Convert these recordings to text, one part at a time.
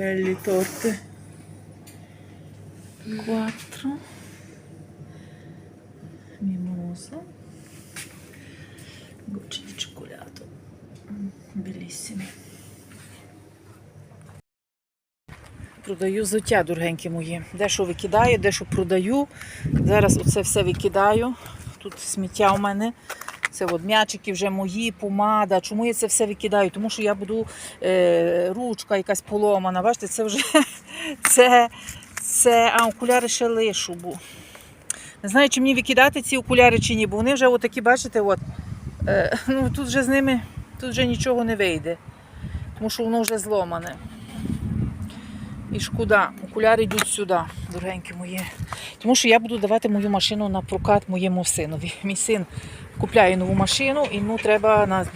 Belli torte. Quattro. Mimosa. Gocce di cioccolato. Bellissimi. Продаю взуття, дорогенькі мої. Дещо викидаю, дещо продаю. Зараз оце все викидаю. Тут сміття у мене. Це от м'ячики вже мої, помада. Чому я це все викидаю? Тому що я буду е, ручка якась поломана. Бачите, це вже це, це а окуляри ще лишу. Бо. Не знаю, чи мені викидати ці окуляри чи ні, бо вони вже отакі, бачите, от, е, ну, тут вже з ними тут вже нічого не вийде. Тому що воно вже зломане. І шкода, окуляри йдуть сюди, дорогенькі мої. Тому що я буду давати мою машину на прокат моєму синові. Мій син купляє нову машину, і йому треба на.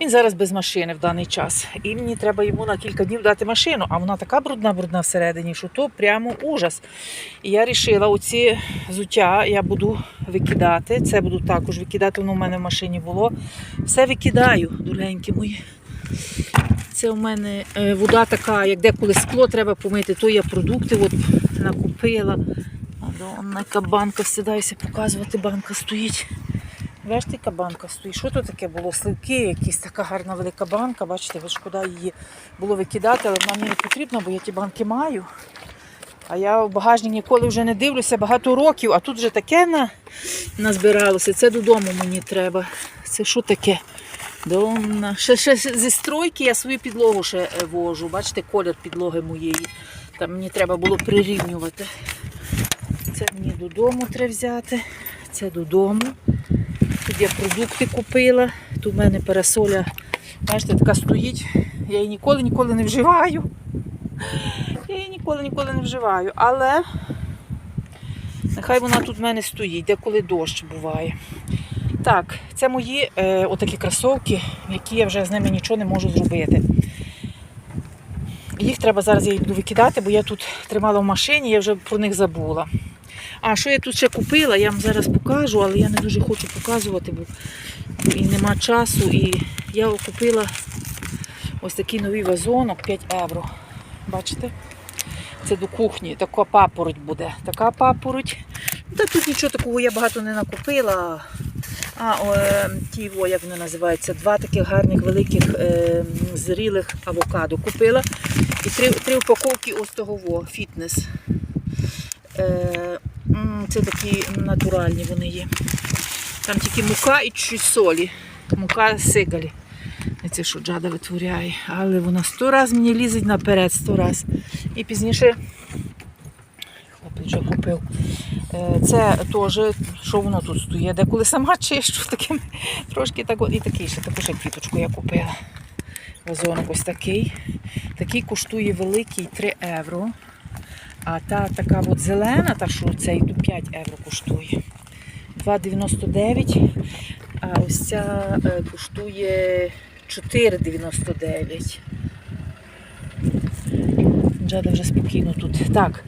Він зараз без машини в даний час. І мені треба йому на кілька днів дати машину, а вона така брудна-брудна всередині, що то прямо ужас. І я вирішила, оці зуття я буду викидати. Це буду також викидати, воно в мене в машині було. Все викидаю, дорогенькі мої. Це у мене е, вода така, як деколи скло треба помити, то я продукти от накупила. Яка банка сідаюся показувати, банка стоїть. Бачите, яка банка стоїть. Що тут таке було? Сливки, якісь така гарна велика банка. Бачите, от шкода її було викидати, але вона мені не потрібна, бо я ті банки маю. А я в багажник ніколи вже не дивлюся багато років, а тут вже таке на, назбиралося. Це додому мені треба. Це що таке? Донна. Ще, ще зі стройки я свою підлогу ще е, вожу. Бачите, колір підлоги моєї. Там мені треба було прирівнювати. Це мені додому треба взяти. Це додому. Тут я продукти купила. Тут в мене парасоля, бачите, така стоїть. Я її ніколи ніколи не вживаю. Я її ніколи ніколи не вживаю. Але нехай вона тут в мене стоїть, деколи дощ буває. Так, це мої е, отакі кросовки, які я вже з ними нічого не можу зробити. Їх треба зараз я їх буду викидати, бо я тут тримала в машині, я вже про них забула. А що я тут ще купила, я вам зараз покажу, але я не дуже хочу показувати, бо і нема часу. І я купила ось такий новий вазонок 5 євро. Бачите? Це до кухні, така папороть буде. Така папороть. Та тут нічого такого я багато не накупила. А, о, е, ті, о, як вони називаються, два таких гарних великих е, зрілих авокадо купила. І три, три упаковки ось того во, фітнес. Е, це такі натуральні вони є. Там тільки мука і чуть солі. Мука сигалі. І Це що джада витворяє. Але вона сто раз мені лізить наперед, сто раз. І пізніше хлопець купив. Е, Це теж, що воно тут стоїть, деколи сама чищу таким трошки так і такий ще також як квіточку я купила. Вазонок ось такий. Такий коштує великий 3 євро. А та така от зелена, та що цей то 5 євро коштує. 2,99. А ось ця е, коштує 4,99. Джада вже спокійно тут. Так.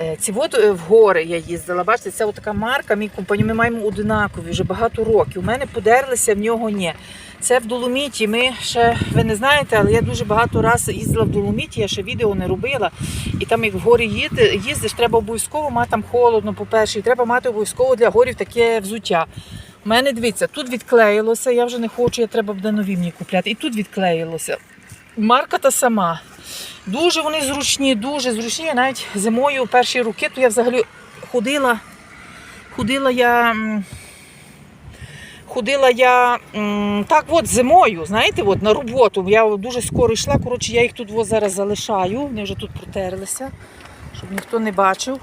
Е, Ці от е, в гори я їздила. Бачите, це така марка, мій компанію. Ми маємо одинакові вже багато років. У мене подерлися, в нього ні. Це в Доломіті. Ми ще, ви не знаєте, але я дуже багато разів їздила в Доломіті, я ще відео не робила. І там, як в горі їди, їздиш, треба обов'язково мати там холодно, по-перше, і треба мати обов'язково для горів таке взуття. У мене дивіться, тут відклеїлося, я вже не хочу, я треба буде нові мені купляти. І тут відклеїлося. Марка та сама. Дуже вони зручні, дуже зручні. Навіть зимою перші роки, то я взагалі ходила, ходила я. Ходила я так от зимою, знаєте, от, на роботу. Я дуже скоро йшла, коротше, я їх тут от зараз залишаю, вони вже тут протерлися, щоб ніхто не бачив.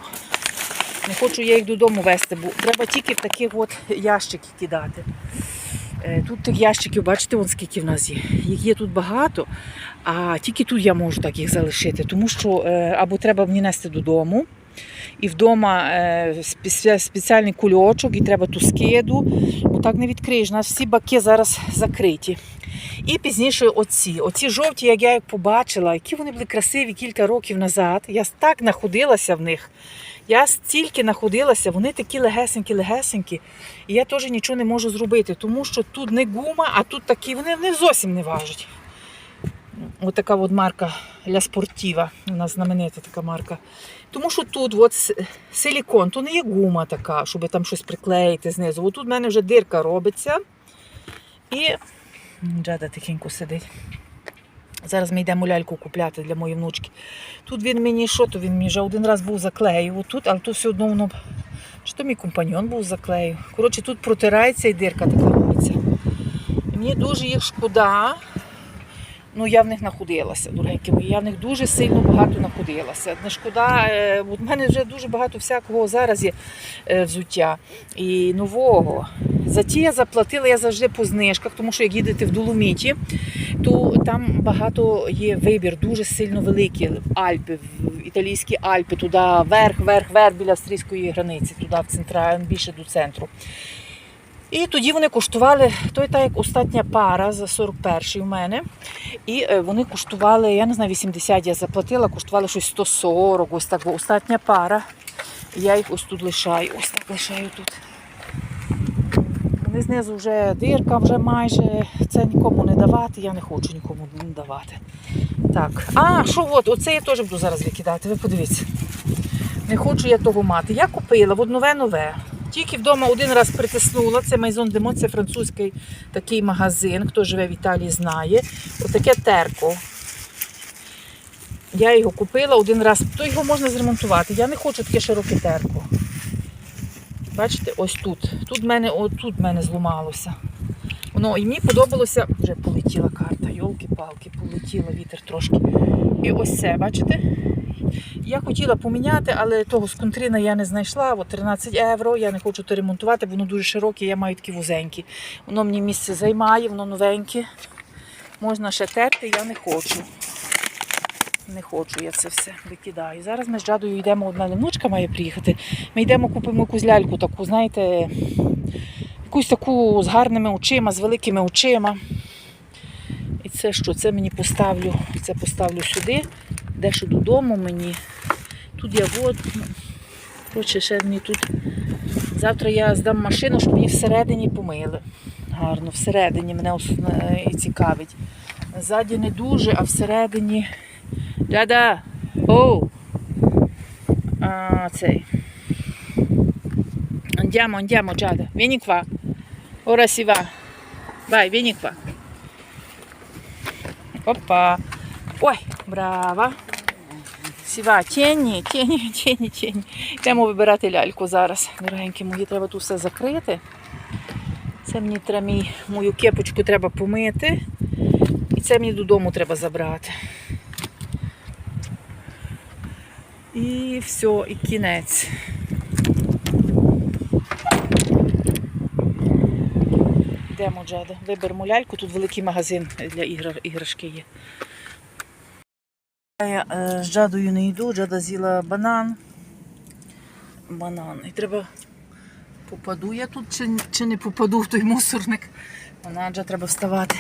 Не хочу я їх додому вести, бо треба тільки в таких от ящики кидати. Е, Тут тих ящиків, бачите, вон скільки в нас є. Їх є тут багато, а тільки тут я можу так їх залишити, тому що е, або треба мені нести додому, і вдома е, спеціальний кульочок, і треба ту скиду, так не відкриєш. У нас всі баки зараз закриті. І пізніше оці. Оці жовті, як я їх побачила, які вони були красиві кілька років назад. Я так находилася в них. Я стільки находилася, вони такі легесенькі-легесенькі. І я теж нічого не можу зробити, тому що тут не гума, а тут такі, вони, вони зовсім не важать. Отака от марка Ля Спортіва. У нас знаменита така марка. Тому що тут от силікон, то не є гума така, щоб там щось приклеїти знизу. От тут в мене вже дирка робиться. І Джада тихенько сидить. Зараз ми йдемо ляльку купляти для моєї внучки. Тут він мені що, то він мені вже один раз був заклеїв отут, але то все одно воно. Чи то мій компаньон був заклеїв. Коротше, тут протирається і дирка така робиться. Мені дуже їх шкода. Ну, я в них находилася, дорогенькі мої. Я в них дуже сильно багато находилася. Не шкода, е, от в мене вже дуже багато всякого зараз є е, взуття і нового. За ті я заплатила я завжди по знижках, тому що як їдете в Доломіті, то там багато є вибір, дуже сильно великий. Альпи, в- італійські Альпи, туди вверх, вверх, вверх біля австрійської границі, туди в центра, більше до центру. І тоді вони коштували, той так як остання пара за 41-й у мене. І е, вони коштували, я не знаю, 80 я заплатила, коштували щось 140, ось так, бо остання пара. Я їх ось тут лишаю, ось так лишаю тут. Вони знизу вже дирка, вже майже це нікому не давати, я не хочу нікому не давати. Так, а, що от, оце я теж буду зараз викидати, ви подивіться. Не хочу я того мати. Я купила от нове-нове. Тільки вдома один раз притиснула. Це de Mont, це французький такий магазин. Хто живе в Італії, знає. Отаке терко. Я його купила один раз, то його можна зремонтувати. Я не хочу таке широке терко. Бачите, ось тут. Тут мене, отут мене зламалося. Воно, і мені подобалося, вже полетіла карта, йолки-палки, полетіла вітер трошки. І ось це, бачите? Я хотіла поміняти, але того з контріна я не знайшла. От 13 євро. Я не хочу то ремонтувати, воно дуже широке, я маю такі вузенькі. Воно мені місце займає, воно новеньке. Можна ще терти, я не хочу. Не хочу я це все викидаю. Зараз ми з Джадою йдемо, одна внучка має приїхати. Ми йдемо купимо якусь ляльку, таку, знаєте, якусь таку з гарними очима, з великими очима. І це що? Це мені поставлю, це поставлю сюди, дещо додому мені. Тут я вот. Коротше, ще мені тут. Завтра я здам машину, щоб її всередині помили. Гарно, всередині мене е, цікавить. Ззаді не дуже, а всередині. Дада! Оу! А, цей. Andiamo, andiamo, Giada. Vieni qua. Ora si va. Опа. Ой, брава. Сіва, тіні, тіні, тіні, тіні. Йдемо вибирати ляльку зараз. Дорогенькі мої, треба тут все закрити. Це мені треба мій, мою кепочку треба помити. І це мені додому треба забрати. І все, і кінець. Йдемо, Джада. Виберемо ляльку, тут великий магазин для іграшки є. Я е, з Джадою не йду, Джада з'їла банан. Банан. І треба попаду я тут чи, чи не попаду в той мусорник. Вона Джа треба вставати.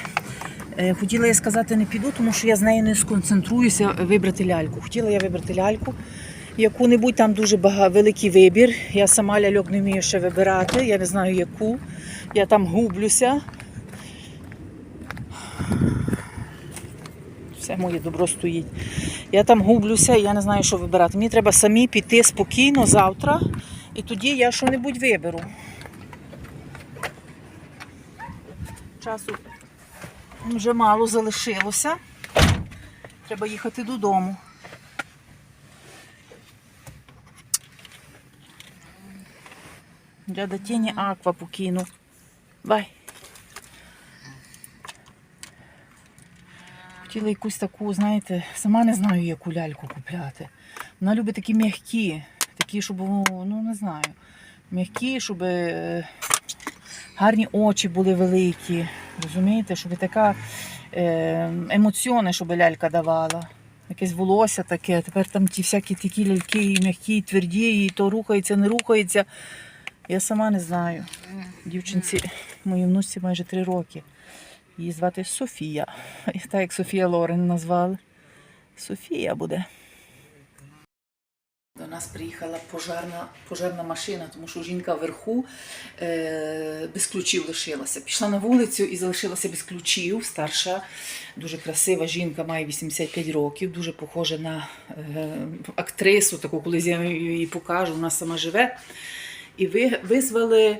Е, Хотіла я сказати, не піду, тому що я з нею не сконцентруюся вибрати ляльку. Хотіла я вибрати ляльку. Яку-небудь там дуже бага, великий вибір. Я сама ляльок не вмію ще вибирати, я не знаю яку. Я там гублюся. Все моє добро стоїть. Я там гублюся, я не знаю, що вибирати. Мені треба самі піти спокійно завтра, і тоді я що-небудь виберу. Часу вже мало залишилося. Треба їхати додому. Для тіні аква покину. Бай. Хотіла якусь таку, знаєте, сама не знаю, яку ляльку купляти. Вона любить такі м'які, такі, щоб, ну не знаю, м'які, щоб е, гарні очі були великі. Розумієте, щоб така е, емоціони, щоб лялька давала. Якесь волосся таке, тепер там ті всякі такі ляльки, і м'які, і тверді, і то рухається, не рухається. Я сама не знаю. Дівчинці, моїй внучці майже три роки. Її звати Софія. Так як Софія Лорен назвали. Софія буде. До нас приїхала пожарна, пожарна машина, тому що жінка вверху е, без ключів лишилася. Пішла на вулицю і залишилася без ключів. Старша, дуже красива жінка, має 85 років, дуже похожа на е, актрису, таку, колись я її покажу, вона сама живе. І ви, визвали,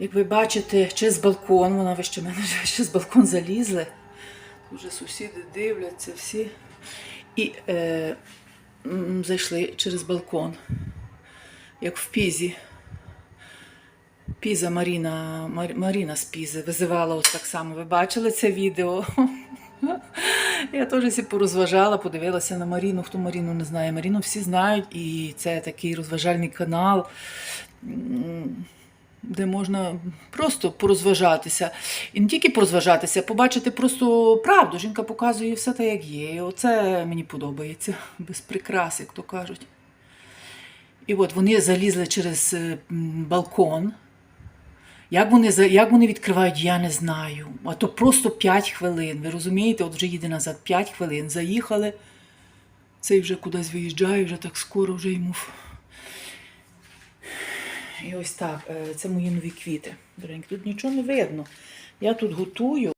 як ви бачите, через балкон, вона вище мене живе, через балкон залізли. Вже сусіди дивляться всі. І е, зайшли через балкон, як в Пізі. Піза Маріна, Мар- Маріна з Пізи визивала ось так само. Ви бачили це відео? Я теж всі порозважала, подивилася на Маріну. Хто Маріну не знає, Маріну всі знають, і це такий розважальний канал, де можна просто порозважатися. І не тільки порозважатися, побачити просто правду. Жінка показує все те, як є. І оце мені подобається, без прикрас, як то кажуть. І от вони залізли через е, балкон. Як вони, як вони відкривають, я не знаю. А то просто 5 хвилин. Ви розумієте, от вже їде назад 5 хвилин. Заїхали. Цей вже кудись виїжджає, вже так скоро вже йому. І ось так. е, Це мої нові квіти. Тут нічого не видно. Я тут готую.